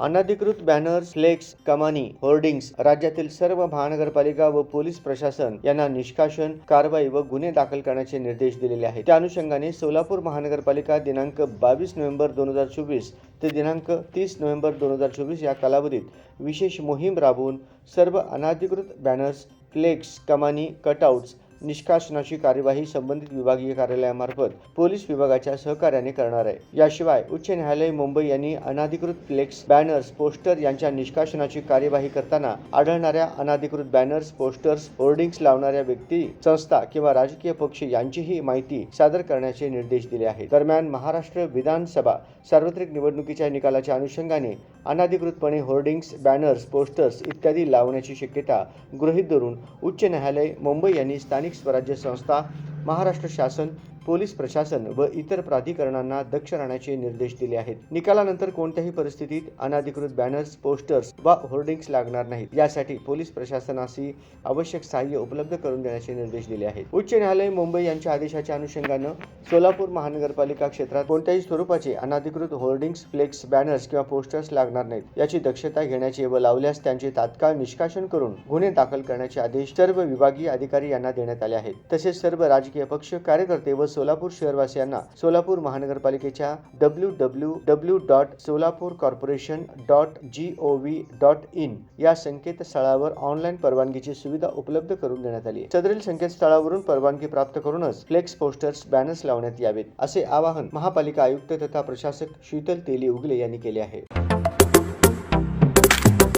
अनधिकृत banners flex कमानी hoardings राज्यातील सर्व महानगरपालिका व पोलीस प्रशासन यांना निष्कासन कारवाई व गुन्हे दाखल करण्याचे निर्देश दिलेले आहेत. त्या अनुषंगाने सोलापूर महानगरपालिका दिनांक बावीस नोव्हेंबर दोन हजार चोवीस ते दिनांक तीस नोव्हेंबर दोन हजार चोवीस या कालावधीत विशेष मोहीम राबवून सर्व अनधिकृत बॅनर्स फ्लेक्स कमानी कटआउट्स निष्कासनाची कार्यवाही संबंधित विभागीय कार्यालयामार्फत पोलीस विभागाच्या सहकार्याने करणार आहे. याशिवाय उच्च न्यायालय मुंबई यांनी अनधिकृत फ्लेक्स बॅनर्स पोस्टर यांच्या निष्कासनाची कार्यवाही करताना आढळणाऱ्या अनधिकृत बॅनर्स पोस्टर्स होर्डिंग्स लावणाऱ्या व्यक्ती संस्था किंवा राजकीय पक्ष यांचीही माहिती सादर करण्याचे निर्देश दिले आहेत. दरम्यान महाराष्ट्र विधानसभा सार्वत्रिक निवडणुकीच्या निकालाच्या अनुषंगाने अनधिकृतपणे होर्डिंग्स बॅनर्स पोस्टर्स इत्यादी लावण्याची शक्यता गृहीत धरून उच्च न्यायालय मुंबई यांनी स्थानिक स्वराज्य संस्था महाराष्ट्र शासन पोलीस प्रशासन व इतर प्राधिकरणांना दक्ष राहण्याचे निर्देश दिले आहेत. निकालानंतर कोणत्याही परिस्थितीत अनाधिकृत बॅनर्स पोस्टर्स वा होर्डिंग्स लागणार नाहीत. यासाठी पोलीस प्रशासनाशी आवश्यक सहाय्य उपलब्ध करून देण्याचे निर्देश दिले आहेत. उच्च न्यायालय मुंबई यांच्या आदेशाच्या अनुषंगानं सोलापूर महानगरपालिका क्षेत्रात कोणत्याही स्वरूपाचे अनाधिकृत होर्डिंग्स फ्लेक्स बॅनर्स किंवा पोस्टर्स लागणार नाहीत. याची दक्षता घेण्याचे व लावल्यास त्यांचे तात्काळ निष्कासन करून गुन्हे दाखल करण्याचे आदेश सर्व विभागीय अधिकारी यांना देण्यात आले आहेत. तसेच सर्व राजकीय पक्ष कार्यकर्ते व सोलापूर शहरवासियांना सोलापूर महानगरपालिकेच्या W W W dot Solapur corporation dot G O V dot in या संकेतस्थळावर ऑनलाईन परवानगीची सुविधा उपलब्ध करून देण्यात आली सदरील संकेतस्थळावरून परवानगी प्राप्त करूनच फ्लेक्स पोस्टर्स बॅनर्स लावण्यात यावेत असे आवाहन महापालिका आयुक्त तथा प्रशासक शीतल तेली उगले यांनी केले आहे.